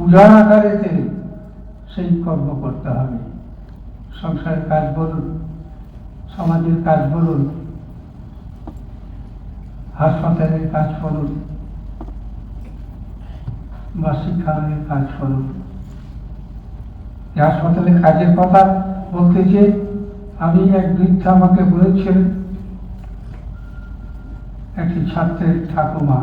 পূজার আকারেতে সেই কর্ম করতে হবে। সংসারের কাজ বলুন, সমাজের কাজ বলুন, হাসপাতালের কাজ করুন বা শিক্ষালয়ের কাজ এই হাসপাতালের কাজের কথা বলতে যে আমি এক বৃদ্ধা আমাকে বলেছিলেন একটি ছাত্রের ঠাকুমা।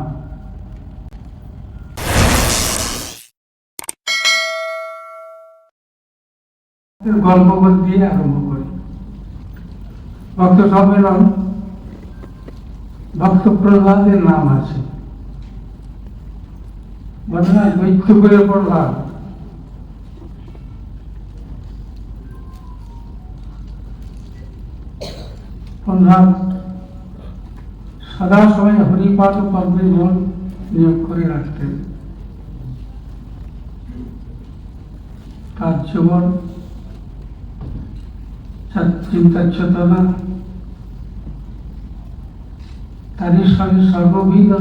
গল্প বল দিয়ে আরম্ভ করি। ভক্ত সম্মেলন, ভক্ত প্রহ্লাদের নাম আছে। দৈত্য করে প্রহ্লাদ সদা সময় হরিপাঠ কর্মে মন নিয়োগ করে রাখতেন। তার জীবন তার চিন্তা চেতনা, তারই সঙ্গে সর্ববিধ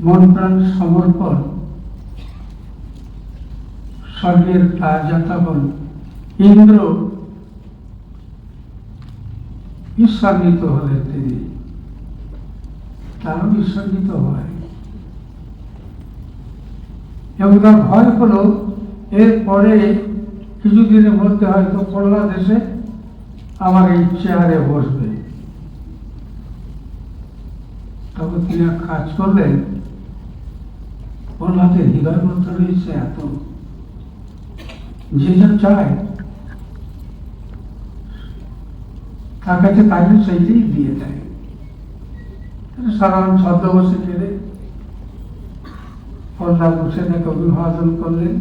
মন প্রাণ সমর্পণ, স্বর্গের রাজাতবন ইন্দ্র ঈশ্বর্গিত হলেন তিনি। তারও ঈশ্বর্গিত হয়। এবং তার ভয় হলো, এরপরে কিছুদিনের মধ্যে হয়তো প্রহ্লাদ এসে আমার এই চেয়ারে বসবে। তবে তিনি এক কাজ করলেন প্রহ্লাদের হৃদয় মধ্যে রয়েছে এত। যে যা চায়। তার কাছে তাকে সেইটাই দিয়ে দেয়। সাধারণ ছদ্মবসে ফেলে প্রহ্লাদ বসে তাকে অভিবাদন করলেন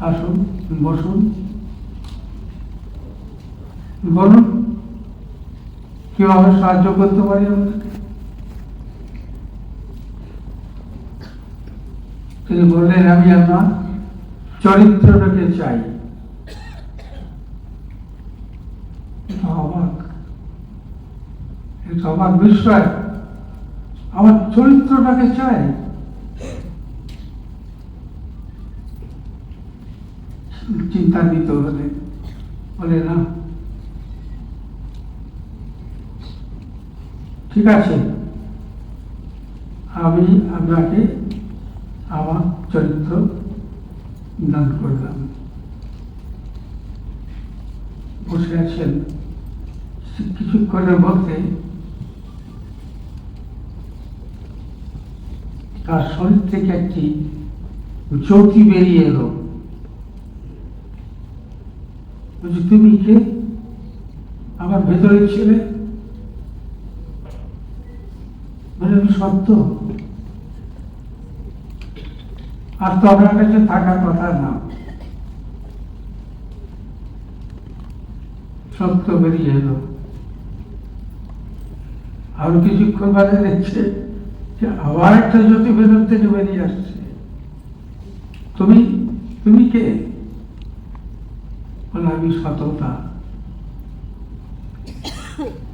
আসুন, বসুন। বলুন কীভাবে সাহায্য করতে পারি তিনি বললেন, আমি আমার চরিত্রটাকে চাই। অবাক। বিস্ময়। আমার চরিত্রটাকে চাই। চিন্তান্বিত হলে বলে, না ঠিক আছে? আমি, আপনাকে আমার চরিত্র দান করলাম। বসে আছেন। কিছুক্ষণের মধ্যে তার শরীর থেকে একটি জ্যোতি বেরিয়ে এলো। তুমি কে? আমার ভেতরে ছিলে বলে আমি সত্য। আর তো আপনার কাছে কথা না। সত্য বেরিয়ে এলো। আর কিছুক্ষণ বাদে দেখছে যে আবার একটা জ্যোতি ভেতর থেকে বেরিয়ে আসছে। তুমি তুমি কে? আমি সততা।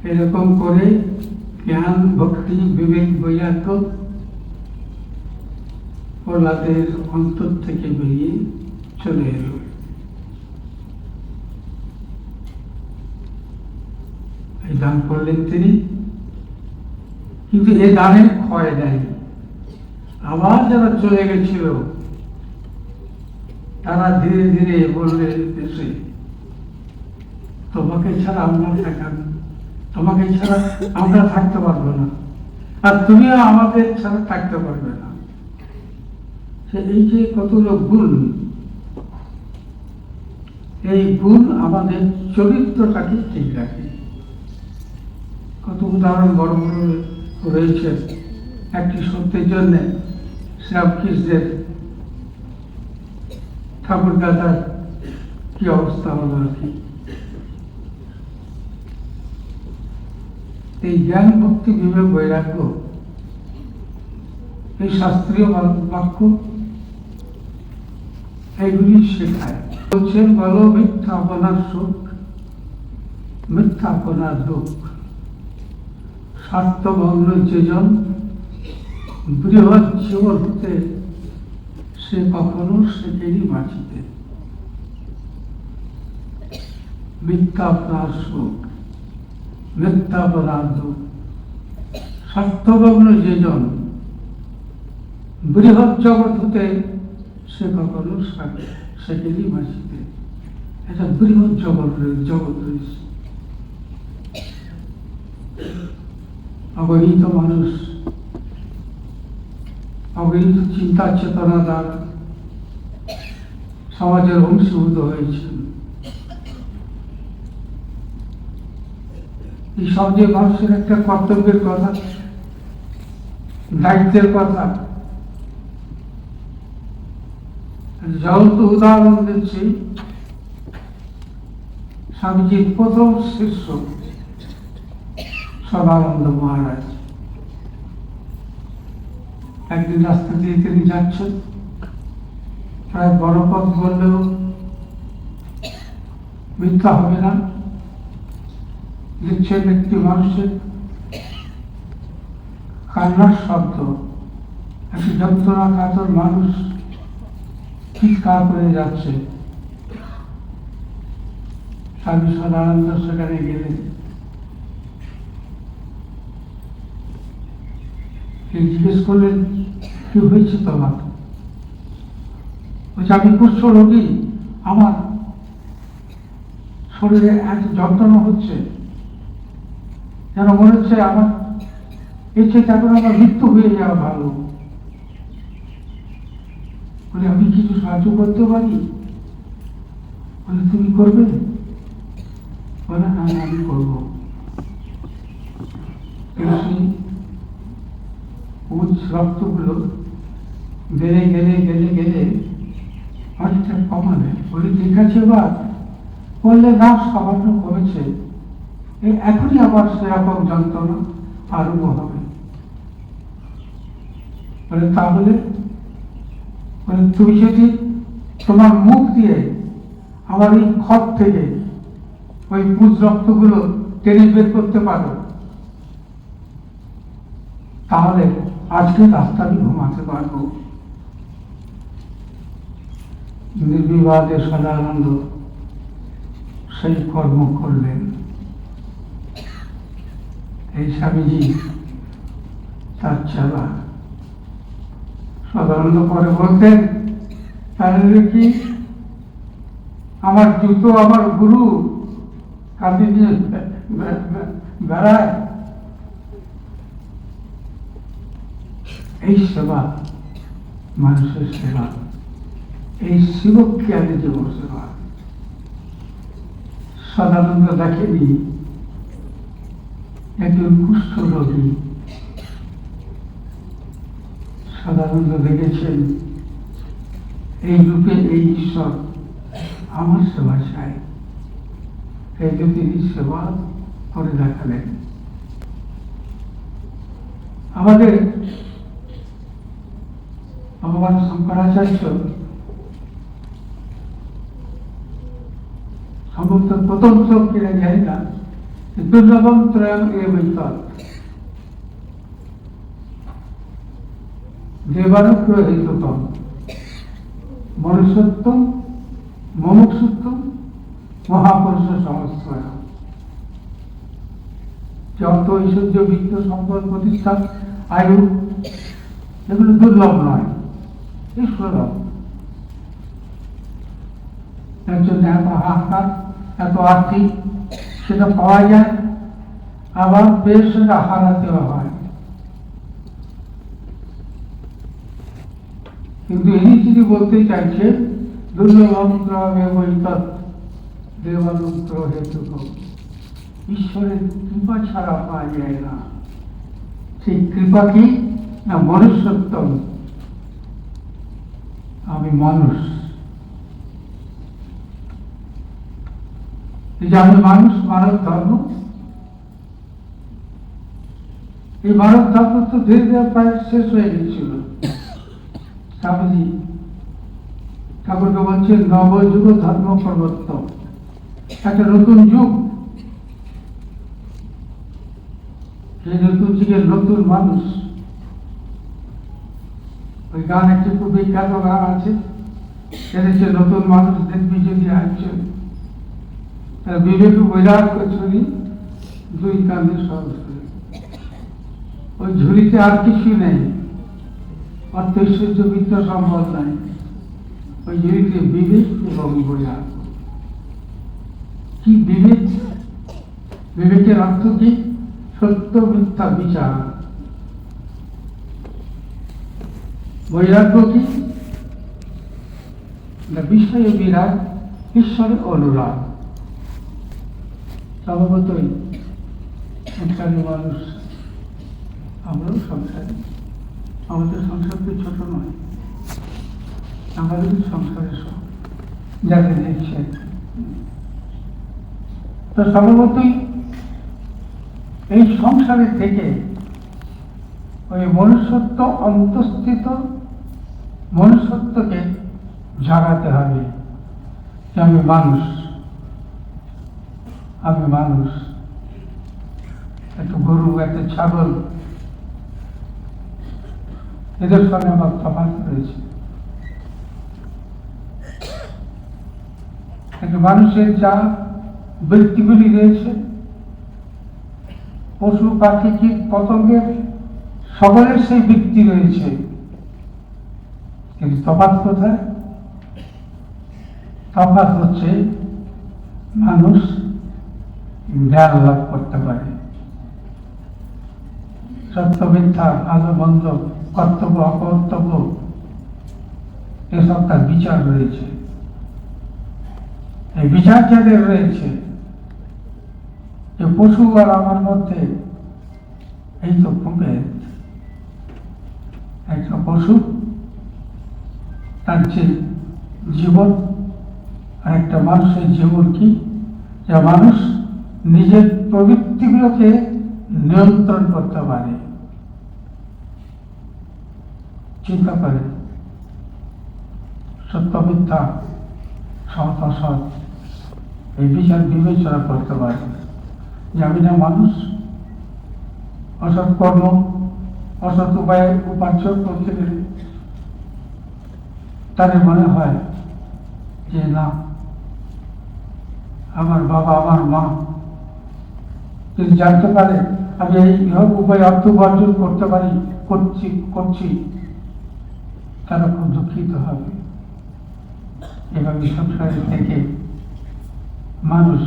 এরকম করে জ্ঞান, ভক্তি, বিবেক, বৈরাগ্য প্রহ্লাদের অন্তর থেকে বেরিয়ে চলে এলো। এই দান করলেন তিনি। কিন্তু এ দানের ক্ষয় নেই। আবার যারা চলে গেছিল, তারা ধীরে ধীরে বললে এসে। তোমাকে ছাড়া আমরা থাকার তোমাকে ছাড়া আমরা থাকতে পারব না। আর তুমিও আমাদের ছাড়া থাকতে পারবে না। এই যে কতগুলো গুণ এই গুণ আমাদের চরিত্রটাকে ঠিক রাখে। কত উদাহরণ বড় বড় রয়েছে। একটি সত্যের জন্যে শ্রীরামকৃষ্ণের ঠাকুর দাদার কি অবস্থা হলো আর কি? এই জ্ঞান ভক্তি বিবেক বৈরাগ্য, এই শাস্ত্রীয় বাক্য, এইগুলি শেখায়। বলছেন বলো মিথ্যা আপনার সুখ, মিথ্যা আপনার দুঃখ। স্বার্থভগ্ন যেজন বৃহৎ জীবন হতে সে কখনো সেকেরই বাঁচিতে মিথ্যা আপনার সুখ। মিথ্যা পদার্থ স্বার্থভগ্ন যেজন বৃহৎ জগৎ হতে সে কখনো সেকেরই বাঁচিতে একটা বৃহৎ জগৎ জগৎ রয়েছে। অবহিত মানুষ অবহিত চিন্তা চেতনা দ্বারা সমাজের অংশীভূত হয়েছেন এই সব যে মানুষের একটা কর্তব্যের কথা, দায়িত্বের কথা। জ্বলন্ত উদাহরণ দিচ্ছি, স্বামীজির প্রথম শিষ্য সদানন্দ মহারাজ। একদিন রাস্তা দিয়ে তিনি যাচ্ছেন, প্রায় বড় পথ বললেও মিথ্যা হবে না। দেখছেন একটি মানুষের কান্নার শব্দ। একটি যন্ত্রণা কাতর মানুষ চিৎকার করে যাচ্ছে। স্বামী সদানন্দ সেখানে তিনি জিজ্ঞেস করলেন, কি হয়েছে তোমার? বলছে, আমি কুষ্ঠ রোগী। আমার শরীরে এত যন্ত্রণা হচ্ছে। যেন মনে হচ্ছে আমার ইচ্ছে এখন আমার মৃত্যু হয়ে যাওয়া ভালো। বলে, আমি কিছু সাহায্য করতে পারি? বলে, তুমি করবে? বলে হ্যাঁ আমি করব। উচ্চ রক্তগুলো বেড়ে গেলে গেলে গেলে অনেকটা কমাবে। বলে, ঠিক আছে, এবার বললে না, সামান্য কমেছে। এখনই আবার সেরকম যন্ত্রণা আরম্ভ হবে। তাহলে বলে তুমি যদি তোমার মুখ দিয়ে আমার এই খত থেকে ওই পুজ রক্তগুলো টেনে বের করতে পারো, তাহলে আজকে রাস্তা দিয়ে ঘুমাতে পারব। নির্বিবাদে সদানন্দ সেই কর্ম করলেন এই স্বামীজি তার চালা। সদানন্দ পরে বলতেন, তাহলে কি আমার জুতো, আমার গুরু কাঁদি বে- বেড়ায়। এই সেবা মানুষের সেবা। এই শিবজ্ঞানী জীবন সেবা। সদানন্দ দেখেনি একজন কুষ্ঠ রোগী সদানন্দ দেখেছেন, এই রূপে এই ঈশ্বর আমার সেবা চাই এই যে তিনি সেবা করে দেখালেন। আমাদের ভগবান শঙ্করাচার্য সম্ভবত প্রথম শ্লোক কিনা জানি না দুর্লভম ত্রয়ম এ বৈতৎ মনুষ্যত্ব মমুক্ষুত্ব মহাপুরুষ সংস্থায় যত ঐশ্বর্য বিত্ত সম্পদ প্রতিষ্ঠা আয়ু এগুলো দুর্লভ নয় সুলভ এর এত হাহাকার এত আর্থিক সেটা পাওয়া যায়, আবার বেশ সেটা হারাতেও হয়। কিন্তু ইনি যদি বলতে চাইছে ঈশ্বরের কৃপা ছাড়া পাওয়া যায় না। সেই কৃপা কি না মনুষ্যত্ব? আমি মানুষ এই যে মানুষ, মানব ধর্ম, এই মানব ধর্ম তো ধীরে ধীরে প্রায় শেষ হয়ে গেছিল স্বামীজি ঠাকুরকে বলছেন, নবযুগ ধর্ম প্রবর্তন একটা নতুন যুগ। সেই নতুন যুগের নতুন মানুষ। ওই গান একটি খুব বিখ্যাত গান আছে? নতুন মানুষ দেখবি যদি আসছে। তারা বিবেক বৈরাগ্য ছড়ি দুই কাঁধে সহজ ওই ঝুড়িতে আর কিছু নেই। অর্থ ঐশ্বর্য বিদ্যা সম্ভব নাই। ওই ঝুড়িতে বিবেক এবং বৈরাগ্য কি বিবেক? বিবেকের অর্থ কি? সত্য মিথ্যা বিচার। বৈরাগ্য কি? বিষয়ে বিরাগ, ঈশ্বরের অনুরাগ। স্বভাবতই সংসারী মানুষ। আমরাও সংসারী। আমাদের সংসার তো ছোট নয়। আমাদের সংসারের সব যাকে দেখছে তো স্বভাবতই এই সংসারে থেকে ওই মনুষ্যত্ব অন্তঃস্থিত মনুষ্যত্বকে জাগাতে হবে। যে আমি মানুষ। আমি মানুষ। একটা গরু, একটা ছাগল। এদের সঙ্গে আমার তফাত রয়েছে। একটা মানুষের যা বৃত্তিগুলি রয়েছে, পশু পাখি কীট পতঙ্গের সকলের সেই বৃত্তি রয়েছে। কিন্তু তফাৎ কোথায়? তফাত হচ্ছে মানুষ জ্ঞান লাভ করতে পারে। সত্য মিথ্যা, ভালো মন্দ, কর্তব্য, অকর্তব্য, এসব তার বিচার রয়েছে। এই বিচার যাদের রয়েছে, যে পশু আর আমার মধ্যে, এই তো প্রভেদ। একটা পশু, তার যে জীবন, আর একটা মানুষের জীবন কি? যা মানুষ নিজের প্রবৃত্তিগুলোকে নিয়ন্ত্রণ করতে পারে। চিন্তা করে। সত্য, মিথ্যা, সৎ, অসৎ, এই বিচার বিবেচনা করতে পারে। যে আমি না মানুষ? অসৎ কর্ম, অসৎ উপায়ে উপার্জন করতে গেলে তাদের মনে হয় যে, না, আমার বাবা, আমার মা যদি জানতে পারে, আমি এই উপায় অর্থ উপার্জন করতে পারি, করছি করছি, তারা খুব দুঃখিত হবে। এভাবে সংসারে থেকে মানুষ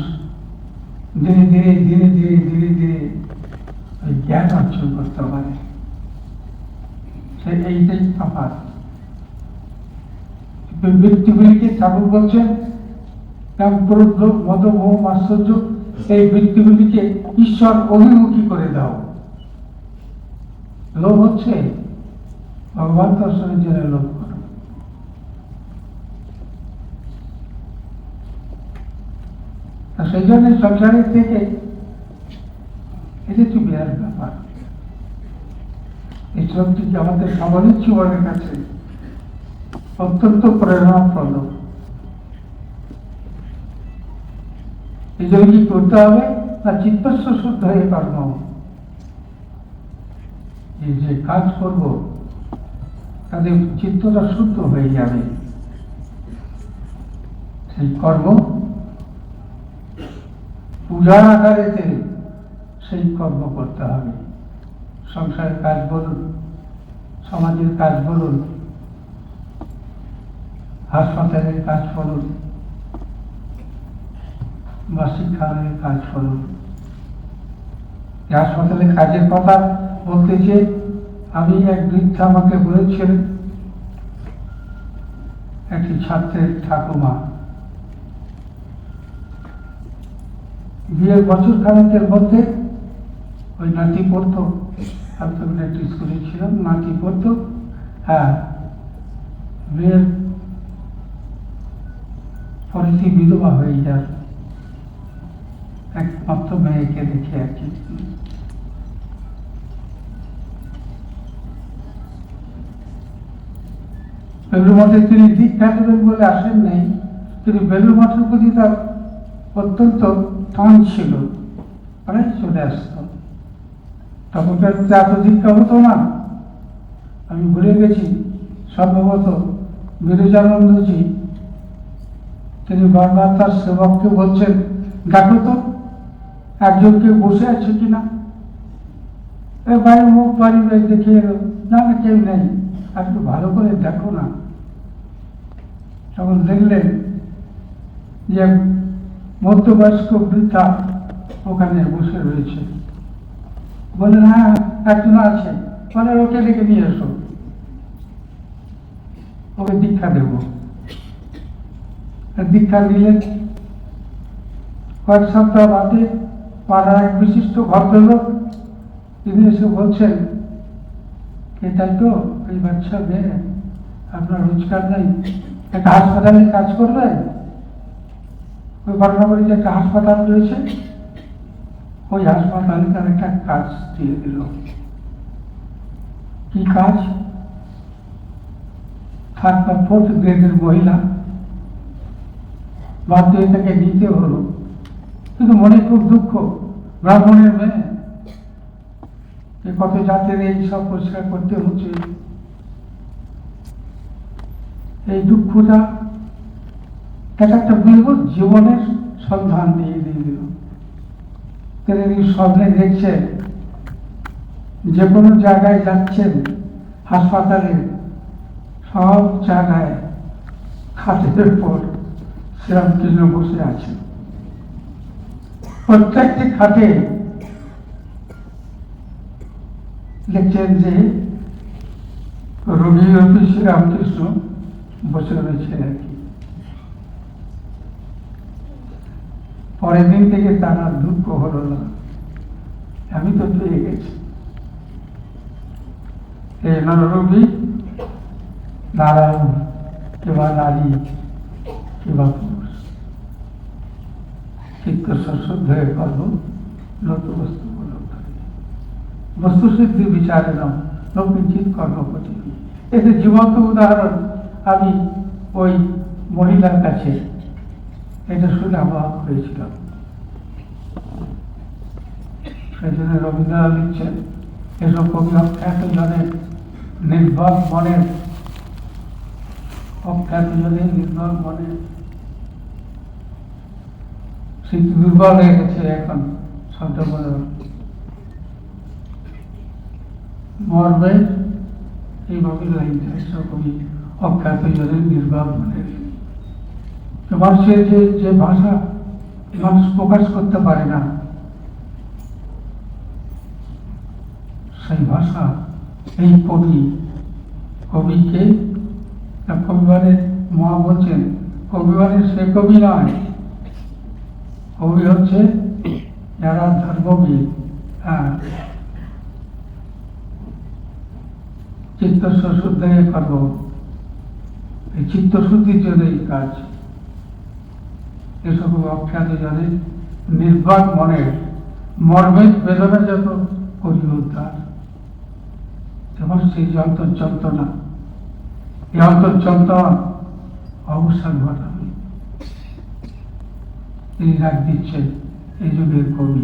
ধীরে ধীরে ধীরে ধীরে ধীরে ধীরে ওই জ্ঞান অর্জন করতে পারে। সে এইটাই তফাৎ। বৃত্তিগুলিকে ঠাকুর বলছেন মদ মোহ আশ্চর্য এই বৃত্তিগুলিকে ঈশ্বর অভিমুখী করে দাও। লোভ হচ্ছে? ভগবান দর্শনের জন্য লোভ করো। সেই জন্য সংসারের থেকে এটা একটু বিরাট ব্যাপার। এই শ্লোকটি আমাদের সবারই জীবনের কাছে অত্যন্ত প্রেরণাপ্রদ? কি করতে হবে না চিত্তস্ব শুদ্ধ হয়ে কর্ম যে কাজ করব তাদের চিত্তটা শুদ্ধ হয়ে যাবে। সেই কর্ম, পূজার আকারেতে সেই কর্ম করতে হবে। সংসারের কাজ বলুন, সমাজের কাজ বলুন, হাসপাতালের কাজ বলুন বা শিক্ষালয়ের কাজ এই হাসপাতালে কাজের কথা বলতেছে আমি এক বৃদ্ধা আমাকে বলেছিলেন, একটি ছাত্রের ঠাকুমা। বিয়ের বছর খানেকের মধ্যে ওই নাতি পড়তো। আমি একটি স্কুলে ছিলাম, নাতি পড়তো। হ্যাঁ বিয়ের পরে বিধবা হয়ে যায়। একমাত্র মেয়েকে দেখে আর কি। বেলুর মঠে তিনি দীক্ষা দেবেন বলে আসেন নাই তিনি বেলুর মঠের প্রতি তার অত্যন্ত টান ছিল। প্রায় চলে আসত। তখনকার এত দীক্ষা হতো না। আমি ভুলে গেছি, সম্ভবত বিরজানন্দজি তিনি বারবার তার সেবককে বলছেন, দেখো তো একজন কেউ বসে আছে কিনা? এ ভাই, মুখ বাড়ি বাড়ি দেখে এলো। না না, কেউ নেই। একটু ভালো করে দেখো না। তখন দেখলেন যে মধ্যবয়স্ক বৃদ্ধা ওখানে বসে রয়েছে। বললেন হ্যাঁ একজন আছে। বলে, ওকে ডেকে নিয়ে এসো। ওকে দীক্ষা দেব। দীক্ষা দিলেন কয়েক সপ্তাহ বাদে পাড়ার এক বিশিষ্ট ভদ্রলোক, তিনি এসে বলছেন এটাই তো? এই বাচ্চা মেয়ে, আপনার রোজগার নেই। একটা হাসপাতালে কাজ করবে? ওই ঘটনাবাড়ি যে একটা হাসপাতাল রয়েছে, ওই হাসপাতালে তার একটা কাজ দিয়ে দিল। কি কাজ? থার্ড বা ফোর্থ গ্রেডের মহিলা, বাধ্য তাকে নিতে হলো। কিন্তু মনে খুব দুঃখ। ব্রাহ্মণের মেয়ে। কত জাতের এই সব পরিষ্কার করতে হচ্ছে। এই দুঃখটা এক একটা বলব জীবনের সন্ধান দিয়ে দিয়ে দিল। তিনি স্বপ্নে দেখছেন, যে কোনো জায়গায় যাচ্ছেন, হাসপাতালে, সব জায়গায় খাটের পর শ্রীরামকৃষ্ণ বসে আছেন। প্রত্যেকটি খাটে লিখছেন যে রোগী রূপী শ্রীরামকৃষ্ণ বসে রয়েছে আর কি। পরের দিন থেকে তারা দুঃখ হলো না। আমি তো পেয়ে গেছি। এই নররোগী নারায়ণ, কিংবা নারী, কিংবা করব নতুন বস্তু উপলব্ধ বস্তুসিদ্ধি বিচারে নাম এতে জীবন্ত উদাহরণ আমি ওই মহিলার কাছে এটা শুনে অবাক হয়েছিলাম সেই জন্য রবীন্দ্রনাথ লিখছেন এসব কবি অখ্যাত জনের নির্ভর মনের অখ্যাত জনের নির্ভর মনের স্মৃতি দুর্বল হয়ে গেছে এখন শব্দ বলে মরবে এইভাবে লাইনটা কবি অখ্যাত জনের নির্ভর মনের মানুষের যে যে ভাষা মানুষ প্রকাশ করতে পারে না, সেই ভাষা, এই কবি, কবিকে না কবিবারের মা বলছেন কবিবারের সে কবি নয় কবি হচ্ছে যারা ধর্মবিদ হ্যাঁ। চিত্ত শুদ্ধে করব এই চিত্তশুদ্ধির জন্য এই কাজ। এসব অখ্যাত জানে নির্বাক মনের, মর্মের বেদনা যত করি উদ্ধার এবং সেই যে অন্তর্যন্ত্রণা, এই অন্তর্যন্ত্রণা অবসান ঘটাবে। তিনি রাগ দিচ্ছেন এই যুগের কবি।